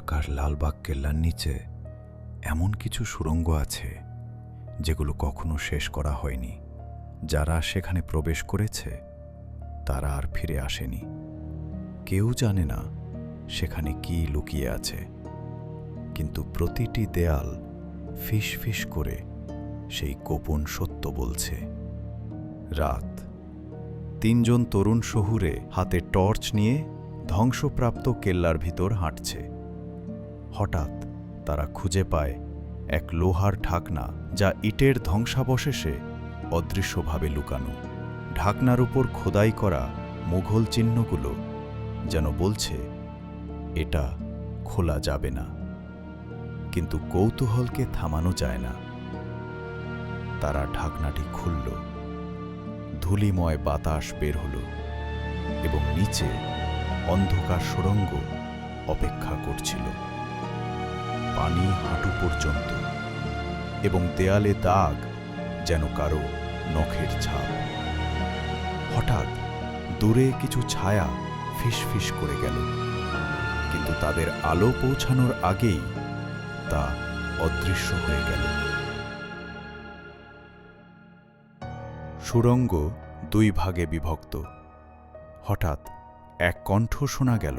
ঢাকার লালবাগ কেল্লার নিচে এমন কিছু সুড়ঙ্গ আছে যেগুলো কখনো শেষ করা হয়নি। যারা সেখানে প্রবেশ করেছে, তারা আর ফিরে আসেনি। কেউ জানে না সেখানে কি লুকিয়ে আছে। কিন্তু প্রতিটি দেয়াল ফিস ফিস করে সেই গোপন সত্য বলছে। রাত। তিনজন তরুণ শহুরে হাতে টর্চ নিয়ে ধ্বংসপ্রাপ্ত কেল্লার ভিতর হাঁটছে। হঠাৎ তারা খুঁজে পায় এক লোহার ঢাকনা যা ইটের ধ্বংসাবশেষে অদৃশ্যভাবে লুকানো। ঢাকনার উপর খোদাই করা মুঘল চিহ্নগুলো যেন বলছে, এটা খোলা যাবে না। কিন্তু কৌতূহলকে থামানো যায় না। তারা ঢাকনাটি খুলল। ধূলিময় বাতাস বের হল এবং নিচে অন্ধকার সুড়ঙ্গ অপেক্ষা করছিল। পানি হাঁটু পর্যন্ত, এবং দেয়ালে দাগ যেন কারও নখের ছাপ। হঠাৎ দূরে কিছু ছায়া ফিসফিস করে গেল, কিন্তু তাদের আলো পৌঁছানোর আগেই তা অদৃশ্য হয়ে গেল। সুড়ঙ্গ দুই ভাগে বিভক্ত। হঠাৎ এক কণ্ঠ শোনা গেল,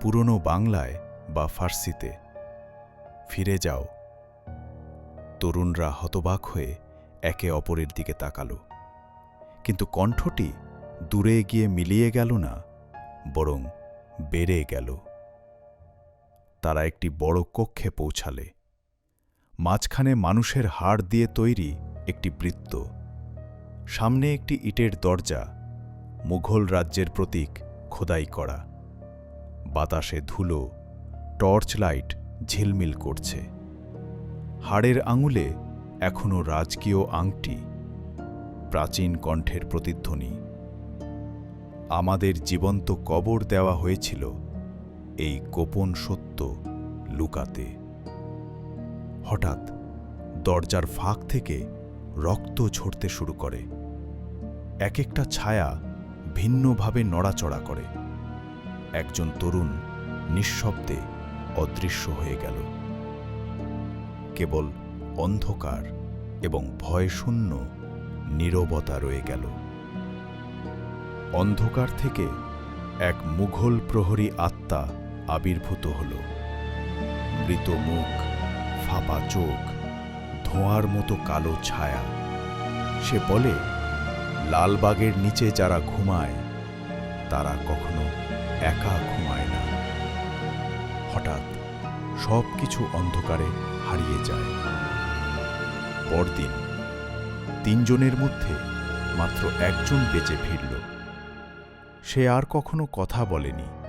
পুরনো বাংলায় বা ফার্সিতে। ফিরে যাও। তরুণরা হতবাক হয়ে একে অপরের দিকে তাকাল। কিন্তু কণ্ঠটি দূরে গিয়ে মিলিয়ে গেল না, বরং বেড়ে গেল। তারা একটি বড় কক্ষে পৌঁছালে। মাঝখানে মানুষের হাড় দিয়ে তৈরি একটি বৃত্ত। সামনে একটি ইটের দরজা, মুঘল রাজ্যের প্রতীক খোদাই করা। বাতাসে ধুলো টর্চ লাইট ঝিলমিল করছে। হাড়ের আঙুলে এখনও রাজকীয় আংটি, প্রাচীন কণ্ঠের প্রতিধ্বনি। আমাদের জীবন্ত কবর দেওয়া হয়েছিল এই গোপন সত্য লুকাতে। হঠাৎ দরজার ফাঁক থেকে রক্ত ঝরতে শুরু করে। এক একটা ছায়া ভিন্নভাবে নড়াচড়া করে। একজন তরুণ নিঃশব্দে অদৃশ্য হয়ে গেল। কেবল অন্ধকার এবং ভয়শূন্য নীরবতা রয়ে গেল। অন্ধকার থেকে এক মুঘল প্রহরী আত্মা আবির্ভূত হল। মৃত মুখ, ফাঁপা চোখ, ধোঁয়ার মতো কালো ছায়া। সে বলে, লালবাগের নিচে যারা ঘুমায়, তারা কখনো একা ঘুমায় সব কিছু অন্ধকারে হারিয়ে যায়। পরদিন তিনজনের মধ্যে মাত্র একজন বেঁচে ফিরল। সে আর কখনো কথা বলেনি।